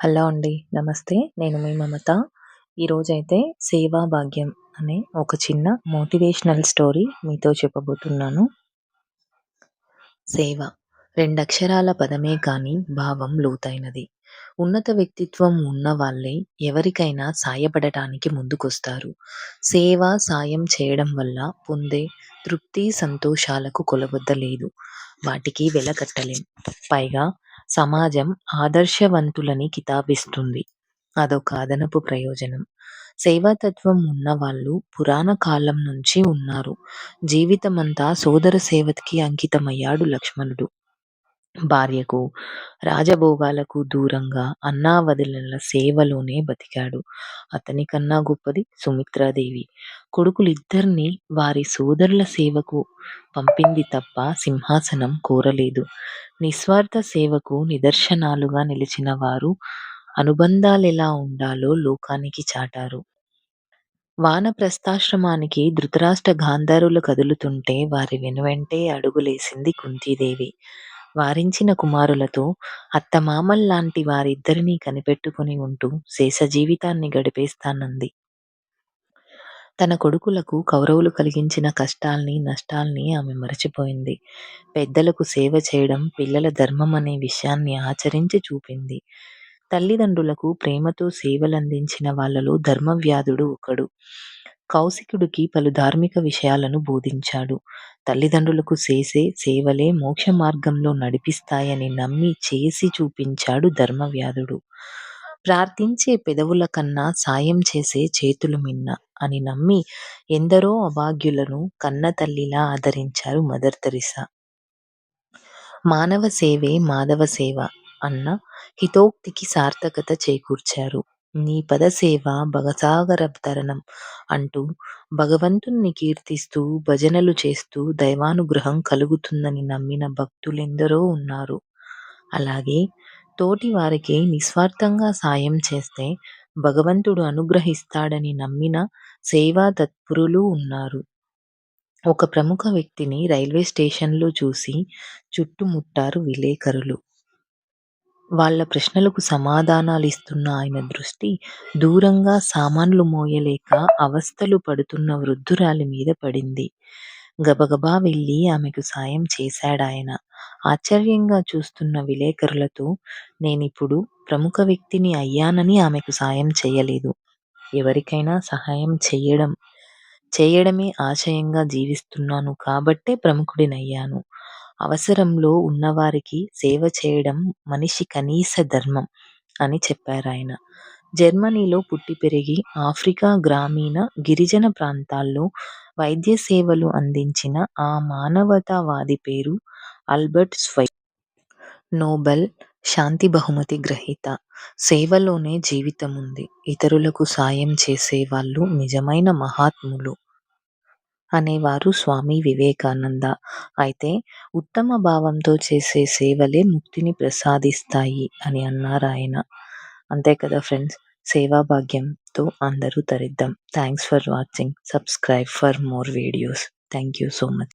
Hello అండి నమస్తే. నేను మీ మమత. ఈరోజైతే సేవా భాగ్యం అనే ఒక చిన్న మోటివేషనల్ స్టోరీ మీతో చెప్పబోతున్నాను. సేవ. రెండక్షరాల పదమే కానీ భావం లోతైనది. ఉన్నత వ్యక్తిత్వం ఉన్న వాళ్ళే ఎవరికైనా సాయపడటానికి ముందుకొస్తారు. సేవ సాయం చేయడం వల్ల పొందే తృప్తి సంతోషాలకు కొలబద్దలేదు వాటికి వెలకట్టలేం. పైగా సమాజం ఆదర్శవంతులని కితాబిస్తుంది. అదొక అదనపు ప్రయోజనం. సేవాతత్వం ఉన్నవాళ్ళు పురాణ కాలం నుంచి ఉన్నారు. జీవితమంతా సోదర సేవకి అంకితమయ్యాడు లక్ష్మణుడు. భార్యకు రాజభోగాలకు దూరంగా అన్నావదినల సేవలోనే బతికాడు. అతని కన్నా గొప్పది సుమిత్రాదేవి. కొడుకులిద్దరిని వారి సోదరుల సేవకు పంపింది తప్ప సింహాసనం కోరలేదు. నిస్వార్థ సేవకు నిదర్శనాలుగా నిలిచిన వారు అనుబంధాలెలా ఉండాలో లోకానికి చాటారు. వానప్రస్థాశ్రమానికి ధృతరాష్ట్ర గాంధారులు కదులుతుంటే వారి వెనువెంటే అడుగులేసింది కుంతీదేవి. వారించిన కుమారులతో అత్తమామల్లాంటి వారిద్దరినీ కనిపెట్టుకుని ఉంటూ శేష జీవితాన్ని గడిపేస్తానంది. తన కొడుకులకు కౌరవులు కలిగించిన కష్టాల్ని నష్టాల్ని ఆమె మరచిపోయింది. పెద్దలకు సేవ చేయడం పిల్లల ధర్మం అనే విషయాన్ని ఆచరించి చూపింది. తల్లిదండ్రులకు ప్రేమతో సేవలందించిన వాళ్ళలో ధర్మవ్యాధుడు ఒకడు. కౌశికుడికి పలు ధార్మిక విషయాలను బోధించాడు. తల్లిదండ్రులకు చేసే సేవలే మోక్ష మార్గంలో నడిపిస్తాయని నమ్మి చేసి చూపించాడు ధర్మవ్యాధుడు. ప్రార్థించే పెదవుల కన్నా సాయం చేసే చేతులు మిన్న అని నమ్మి ఎందరో అభాగ్యులను కన్నతల్లిలా ఆదరించారు మదర్ తెరిసా. మానవ సేవే మాధవ సేవ అన్న హితోక్తికి సార్థకత చేకూర్చారు. నీ పదసేవ భగసాగర తరణం అంటూ భగవంతుణ్ణి కీర్తిస్తూ భజనలు చేస్తూ దైవానుగ్రహం కలుగుతుందని నమ్మిన భక్తులెందరో ఉన్నారు. అలాగే తోటి వారికి నిస్వార్థంగా సాయం చేస్తే భగవంతుడు అనుగ్రహిస్తాడని నమ్మిన సేవా తత్పురులు ఉన్నారు. ఒక ప్రముఖ వ్యక్తిని రైల్వే స్టేషన్లో చూసి చుట్టుముట్టారు విలేకరులు. వాళ్ళ ప్రశ్నలకు సమాధానాలిస్తున్న ఆయన దృష్టి దూరంగా సామాన్లు మోయలేక అవస్థలు పడుతున్న వృద్ధురాలి మీద పడింది. గబగబా వెళ్ళి ఆమెకు సాయం చేశాడాయన. ఆశ్చర్యంగా చూస్తున్న విలేకరులతో నేనిప్పుడు ప్రముఖ వ్యక్తిని అయ్యానని ఆమెకు సాయం చేయలేదు. ఎవరికైనా సహాయం చెయ్యడం చేయడమే ఆశయంగా జీవిస్తున్నాను కాబట్టే ప్రముఖుడినయ్యాను. అవసరంలో ఉన్నవారికి సేవ చేయడం మనిషి కనీస ధర్మం అని చెప్పారాయన. జర్మనీలో పుట్టి పెరిగి ఆఫ్రికా గ్రామీణ, గిరిజన ప్రాంతాల్లో వైద్య సేవలు అందించిన ఆ మానవతావాది పేరు ఆల్బర్ట్ స్వై నోబెల్ శాంతి బహుమతి గ్రహీత. సేవలోనే జీవితముంది. ఇతరులకు సాయం చేసే వాళ్ళు నిజమైన మహాత్ములు అనేవారు స్వామి వివేకానంద. అయితే ఉత్తమ భావంతో చేసే సేవలే ముక్తిని ప్రసాదిస్తాయి అని అన్నారాయన. అంతే కదా ఫ్రెండ్స్ సేవాభాగ్యంతో అందరూ తరిద్దాం. Thanks for watching. Subscribe for more videos. Thank you so much.